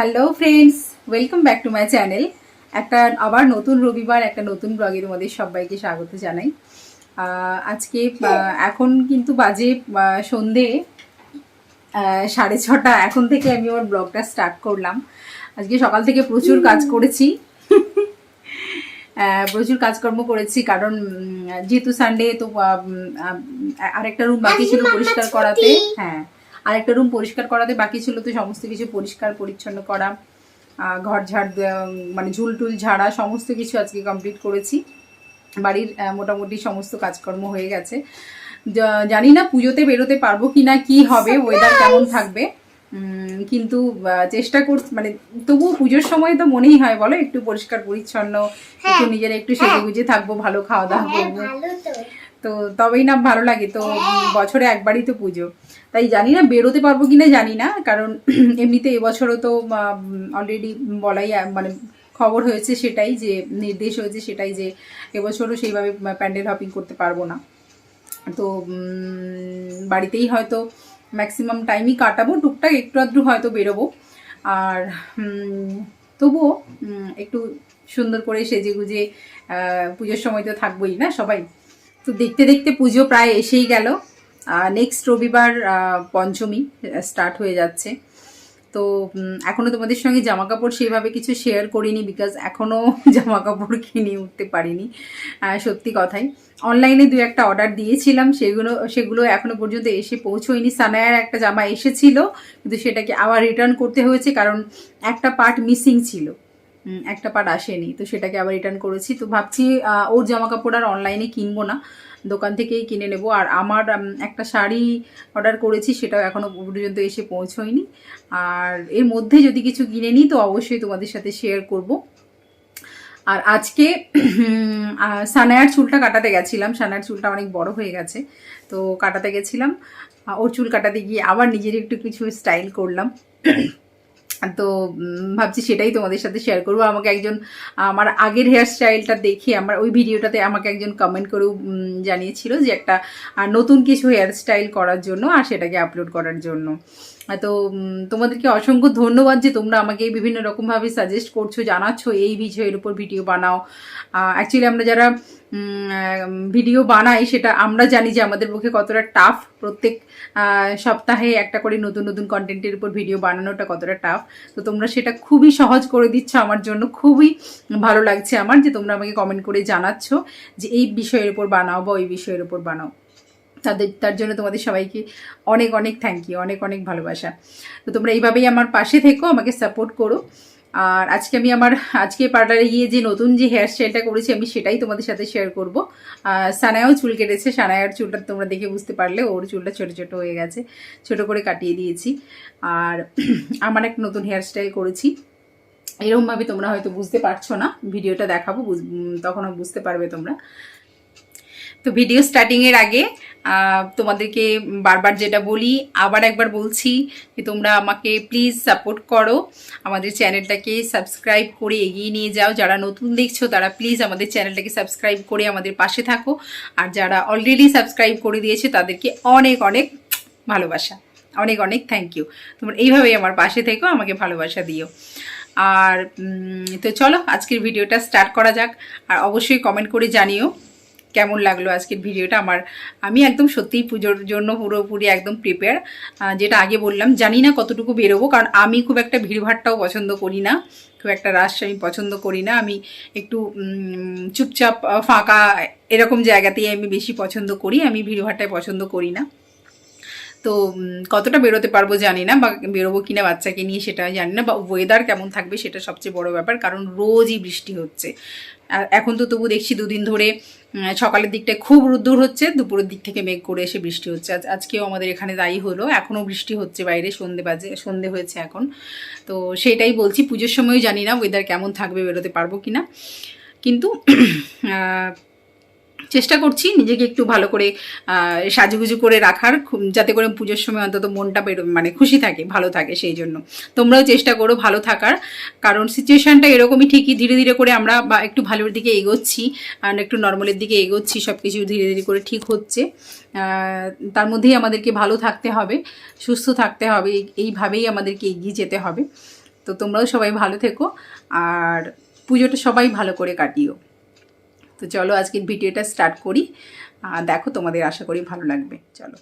Hello friends welcome back to my channel একটা আবার নতুন রবিবার একটা নতুন ব্লগের মধ্যে সবাইকে স্বাগত জানাই। আজকে এখন কিন্তু বাজে সন্ধে সাড়ে ছটা। এখন থেকে আমি আমার ব্লগটা স্টার্ট করলাম। আজকে সকাল থেকে প্রচুর কাজ করেছি। প্রচুর কাজকর্ম করেছি কারণ যেহেতু সানডে তো আরেকটা রুম বাকি ছিল পরিষ্কার করাতে। হ্যাঁ। আরেকটা রুম পরিষ্কার করাতে বাকি ছিল তো সমস্ত কিছু পরিষ্কার পরিচ্ছন্ন করা ঘর ঝাড় মানে ঝুল টুল ঝাড়া সমস্ত কিছু আজকে কমপ্লিট করেছি। বাড়ির মোটামুটি সমস্ত কাজকর্ম হয়ে গেছে। জানি না পুজোতে বেরোতে পারব কি না কি হবে ওয়েদার কেমন থাকবে। কিন্তু চেষ্টা কর মানে তবুও পুজোর সময় তো মনেই হয় বলো একটু পরিষ্কার পরিচ্ছন্ন একটু নিজেরা একটু সেজে গুজে থাকব ভালো খাওয়া দাওয়া করব। ভালো তো তবেই না ভালো লাগে। তো বছরে একবারই তো পুজো। তাই জানি না বেরোতে পারব কিনা জানি না, কারণ এমনিতে এবছরও তো অলরেডি বলাই মানে খবর হয়েছে সেটাই যে, নির্দেশ হয়েছে সেটাই যে, এবছরও সেইভাবে প্যান্ডেল হপিং করতে পারব না। তো বাড়িতেই হয়তো ম্যাক্সিমাম টাইমই কাটাবো, টুকটাক একটু আধটু হয়তো বেরোবো। আর তবুও একটু সুন্দর করে সেজে গুজে পুজোর সময় তো থাকবোই না সবাই। তো দেখতে দেখতে পুজো প্রায় এসেই গেল। নেক্সট রবিবার পঞ্চমী স্টার্ট হয়ে যাচ্ছে। তো উম, এখনও তোমাদের সঙ্গে জামা কাপড় সেভাবে কিছু শেয়ার করিনি বিকজ এখনও জামা কাপড় কিনে উঠতে পারিনি। সত্যি কথাই। অনলাইনে দু একটা অর্ডার দিয়েছিলাম সেগুলো সেগুলো এখনও পর্যন্ত এসে পৌঁছোয়নি। সানায়ার একটা জামা এসেছিল কিন্তু সেটাকে আবার রিটার্ন করতে হয়েছে কারণ একটা পার্ট মিসিং ছিল। একটা পার্ট আসেনি। তো সেটাকে আবার রিটার্ন করেছি। তো ভাবছি ওর জামা কাপড় আর অনলাইনে কিনবো না। দোকান থেকেই কিনে নেব। আর আমার একটা শাড়ি অর্ডার করেছি, সেটাও এখনও পর্যন্ত এসে পৌঁছয়নি। আর এর মধ্যে যদি কিছু কিনে নিই, তো অবশ্যই তোমাদের সাথে শেয়ার করব। আর আজকে সানায়ার চুলটা কাটাতে গেছিলাম। সানায়ার চুলটা অনেক বড় হয়ে গেছে। তো কাটাতে গেছিলাম। ওর চুল কাটাতে গিয়ে আবার নিজের একটু কিছু স্টাইল করলাম। তো ভাবছি সেটাই তোমাদের সাথে শেয়ার করব। আমাকে একজন, আমার আগের হেয়ার স্টাইলটা দেখে, আমার ওই ভিডিওটাতে আমাকে একজন কমেন্ট করেও জানিয়েছিল যে একটা নতুন কিছু হেয়ার স্টাইল করার জন্য আর সেটাকে আপলোড করার জন্য। তো তোমাদেরকে অসংখ্য ধন্যবাদ যে তোমরা আমাকে বিভিন্ন রকমভাবে সাজেস্ট করছ, জানাচ্ছ এই বিষয়ের উপর ভিডিও বানাও। অ্যাকচুয়ালি আমরা যারা ভিডিও বানাই, সেটা আমরা জানি যে আমাদের পক্ষে কতটা টাফ প্রত্যেক সপ্তাহে একটা করে নতুন নতুন কন্টেন্টের উপর ভিডিও বানানোটা কতটা টাফ তো তোমরা সেটা খুবই সহজ করে দিচ্ছ আমার জন্য। খুবই ভালো লাগছে আমার যে তোমরা আমাকে কমেন্ট করে জানাচ্ছ যে এই বিষয়ের উপর বানাও বা ওই বিষয়ের উপর বানাও। তাদের, তার জন্য তোমাদের সবাইকে অনেক অনেক থ্যাংক ইউ অনেক অনেক ভালোবাসা। তো তোমরা এইভাবেই আমার পাশে থেকো, আমাকে সাপোর্ট করো। আর আজকে আমি আমার, আজকে পার্লারে গিয়ে যে নতুন যে হেয়ার স্টাইলটা করেছি, আমি সেটাই তোমাদের সাথে শেয়ার করব। সানায়াও চুল কেটেছে, সানায়ার চুলটা তোমরা দেখে বুঝতে পারলে, ওর চুলটা ছোটো ছোটো হয়ে গেছে, ছোট করে কাটিয়ে দিয়েছি। আর আমার একটা নতুন হেয়ার স্টাইল করেছি। এরকমভাবে তোমরা হয়তো বুঝতে পারছ না, ভিডিওটা দেখাবো তখনও বুঝতে পারবে তোমরা। তো ভিডিও স্টার্টিংয়ের আগে তোমাদেরকে বারবার যেটা বলি, আবার একবার বলছি যে তোমরা আমাকে প্লিজ সাপোর্ট করো। আমাদের চ্যানেলটাকে সাবস্ক্রাইব করে এগিয়ে নিয়ে যাও। যারা নতুন দেখছ, তারা প্লিজ আমাদের চ্যানেলটাকে সাবস্ক্রাইব করে আমাদের পাশে থাকো। আর যারা অলরেডি সাবস্ক্রাইব করে দিয়েছে, তাদেরকে অনেক অনেক ভালোবাসা। অনেক অনেক থ্যাংক ইউ তোমরা এইভাবেই আমার পাশে থেকো, আমাকে ভালোবাসা দিও। আর তো চলো, আজকের ভিডিওটা স্টার্ট করা যাক। আর অবশ্যই কমেন্ট করে জানিও। কেমন লাগল আজকের ভিডিওটা? আমার, আমি একদম সত্যিই পুজোর জন্য পুরোপুরি একদম প্রিপেয়ার যেটা আগে বললাম, জানি না কতটুকু বেরোবো, কারণ আমি খুব একটা ভিড়ভাড়টাও পছন্দ করি না। খুব একটা রাশ আমি পছন্দ করি না। আমি একটু চুপচাপ ফাঁকা এরকম জায়গাতেই আমি বেশি পছন্দ করি। আমি ভিড়ভাড়টাই পছন্দ করি না। তো কতটা বেরোতে পারব জানি না বা বেরোবো কিনা বাচ্চাকে নিয়ে সেটা জানি না বা ওয়েদার কেমন থাকবে সেটা সবচেয়ে বড় ব্যাপার কারণ রোজই বৃষ্টি হচ্ছে। আর এখন তো তবু দেখছি দুদিন ধরে সকালের দিকটায় খুব রোদ্দুর হচ্ছে দুপুরের দিক থেকে মেঘ করে এসে বৃষ্টি হচ্ছে। আজ আজকেও আমাদের এখানে তাই হলো এখনও বৃষ্টি হচ্ছে বাইরে সন্ধে বাজে সন্ধে হয়েছে এখন। তো সেটাই বলছি পুজোর সময়ও জানি না ওয়েদার কেমন থাকবে বেরোতে পারব কিনা। কিন্তু আহ, চেষ্টা করছি নিজেকে একটু ভালো করে সাজুগুজু করে রাখার যাতে করে পুজোর সময় অন্তত মনটা বেরো মানে খুশি থাকে, ভালো থাকে সেই জন্য। তোমরাও চেষ্টা করো ভালো থাকার, কারণ সিচুয়েশানটা এরকমই ঠিকই, ধীরে ধীরে করে আমরা বা একটু ভালোর দিকে এগোচ্ছি, আর একটু নর্মালের দিকে এগোচ্ছি সব কিছু ধীরে ধীরে করে ঠিক হচ্ছে। তার মধ্যেই আমাদেরকে ভালো থাকতে হবে, সুস্থ থাকতে হবে, এই- এইভাবেই আমাদেরকে এগিয়ে যেতে হবে। তো তোমরাও সবাই ভালো থেকো, আর পুজোটা সবাই ভালো করে কাটিও। তো চলো আজকের ভিডিওটা স্টার্ট করি। দেখো তোমাদের আশা করি ভালো লাগবে। চলো।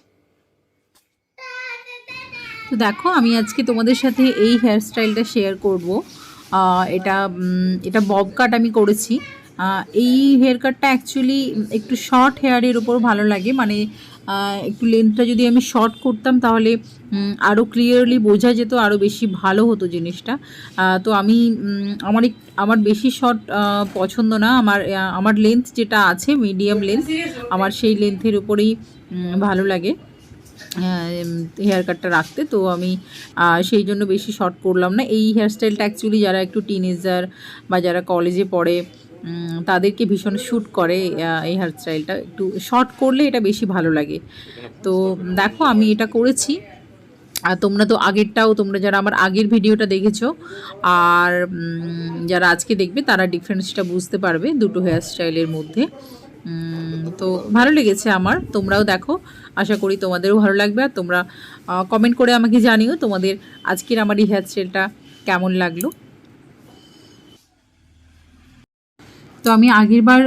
তো দেখো, আমি আজকে তোমাদের সাথে এই হেয়ারস্টাইলটা শেয়ার করব। এটা এটা বব কাট আমি করেছি। এই হেয়ার কাটটা অ্যাকচুয়ালি একটু শর্ট হেয়ারের উপর ভালো লাগে। মানে একটু লেন্থটা যদি আমি শর্ট করতাম তাহলে আরও ক্লিয়ারলি বোঝা যেত আরও বেশি ভালো হতো জিনিসটা। তো আমি আমার আমার বেশি শর্ট পছন্দ না। আমার আমার লেন্থ যেটা আছে মিডিয়াম লেন্থ আমার সেই লেন্থের উপরেই ভালো লাগে। হেয়ার কাটটা রাখতে, তো আমি সেই জন্য বেশি শর্ট করলাম না। এই হেয়ারস্টাইলটা অ্যাকচুয়ালি যারা একটু টিনেজার বা যারা কলেজে পড়ে তাদেরকে ভীষণ শ্যুট করে এই হেয়ার স্টাইলটা একটু শর্ট করলে এটা বেশি ভালো লাগে। তো দেখো, আমি এটা করেছি। আর তোমরা তো আগেরটাও, তোমরা যারা আমার আগের ভিডিওটা দেখেছ, আর যারা আজকে দেখবে, তারা ডিফারেন্সটা বুঝতে পারবে দুটো হেয়ার স্টাইলের মধ্যে তো ভালো লেগেছে আমার। তোমরাও দেখো, আশা করি তোমাদেরও ভালো লাগবে। আর তোমরা কমেন্ট করে আমাকে জানিও তোমাদের আজকের আমার এই হেয়ারস্টাইলটা কেমন লাগল। তো আমি আগেরবার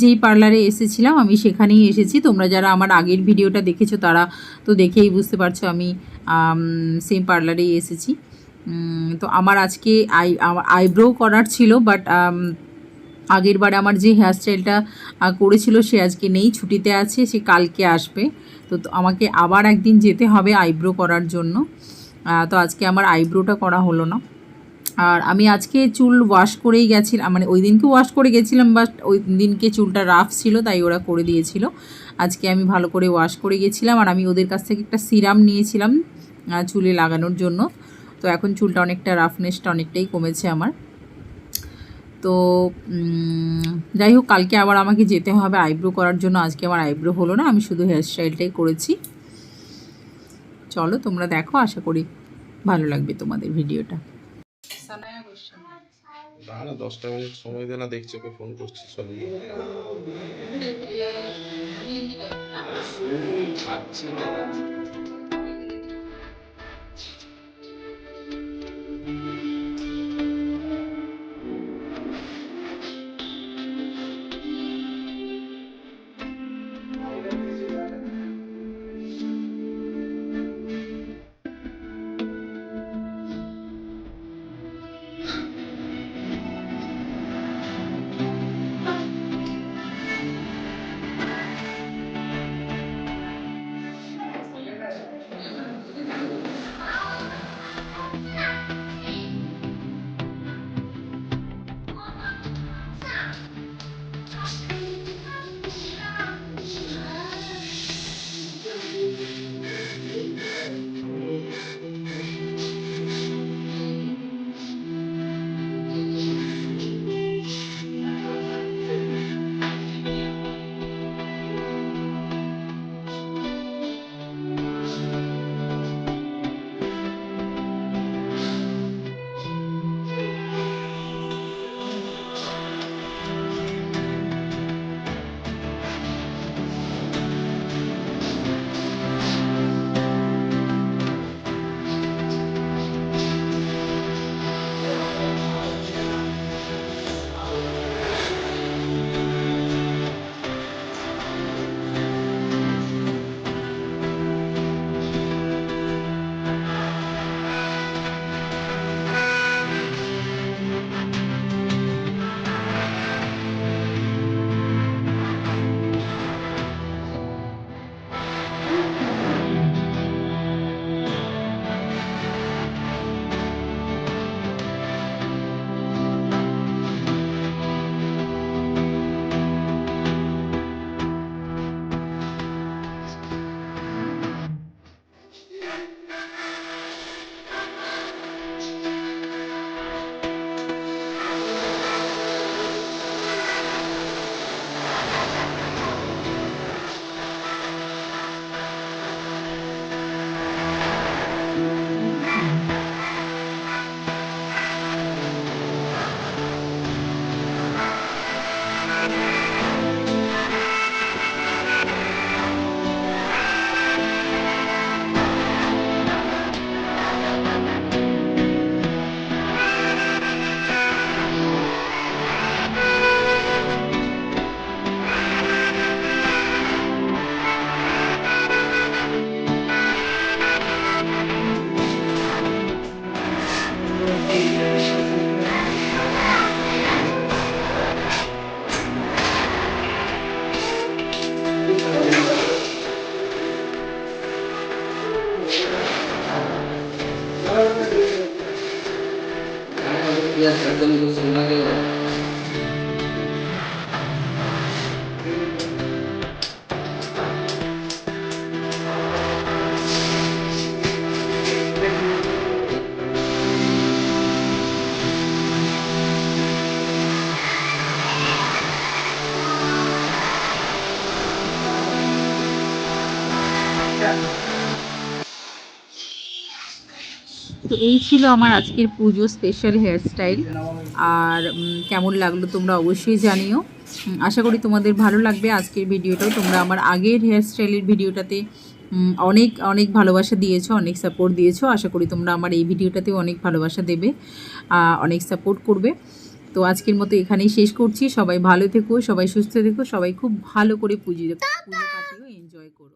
যেই পার্লারে এসেছিলাম, আমি সেখানেই এসেছি। তোমরা যারা আমার আগের ভিডিওটা দেখেছ, তারা তো দেখেই বুঝতে পারছ আমি সেম পার্লারেই এসেছি। তো আমার আজকে আই আইব্রো করার ছিল বাট আগের বারে আমার যে হেয়ারস্টাইলটা করেছিল, সে আজকে নেই, ছুটিতে আছে, সে কালকে আসবে। তো আমাকে আবার একদিন যেতে হবে আইব্রো করার জন্য। তো আজকে আমার আইব্রোটা করা হলো না। আর আমি আজকে চুল ওয়াশ করেই গেছিলাম মানে ওই দিনকে ওয়াশ করে গেছিলাম বাট ওই দিনকে চুলটা রাফ ছিল, তাই ওরা করে দিয়েছিল। আজকে আমি ভালো করে ওয়াশ করে গেছিলাম আর আমি ওদের কাছ থেকে একটা সিরাম নিয়েছিলাম চুলে লাগানোর জন্য। তো এখন চুলটা অনেকটা রাফনেসটা অনেকটাই কমেছে আমার। তো যাই হোক, কালকে আবার আমাকে যেতে হবে আইব্রো করার জন্য। আজকে আমার আইব্রো হলো না, আমি শুধু হেয়ারস্টাইলটাই করেছি। চলো, তোমরা দেখো, আশা করি ভালো লাগবে তোমাদের ভিডিওটা। তাহলে দশটা মিনিট সময় দে না দেখছি ওকে ফোন করছি সরি আচ্ছা। ಶಬ್ದವಿದು এই ছিল আমার আজকের পুজো স্পেশাল হেয়ারস্টাইল আর কেমন লাগল তোমরা অবশ্যই জানিও। আশা করি তোমাদের ভালো লাগবে। আজকের ভিডিওটাও তোমরা আমার আগের হেয়ারস্টাইলের ভিডিওটাতে অনেক অনেক ভালোবাসা দিয়েছ, অনেক সাপোর্ট দিয়েছ। আশা করি তোমরা আমার এই ভিডিওটাতেও অনেক ভালোবাসা দেবে অনেক সাপোর্ট করবে। তো আজকের মতো এখানেই শেষ করছি। সবাই ভালো থেকো, সবাই সুস্থ থেকো, সবাই খুব ভালো করে পুজো পুজো কাটিও এনজয় করো।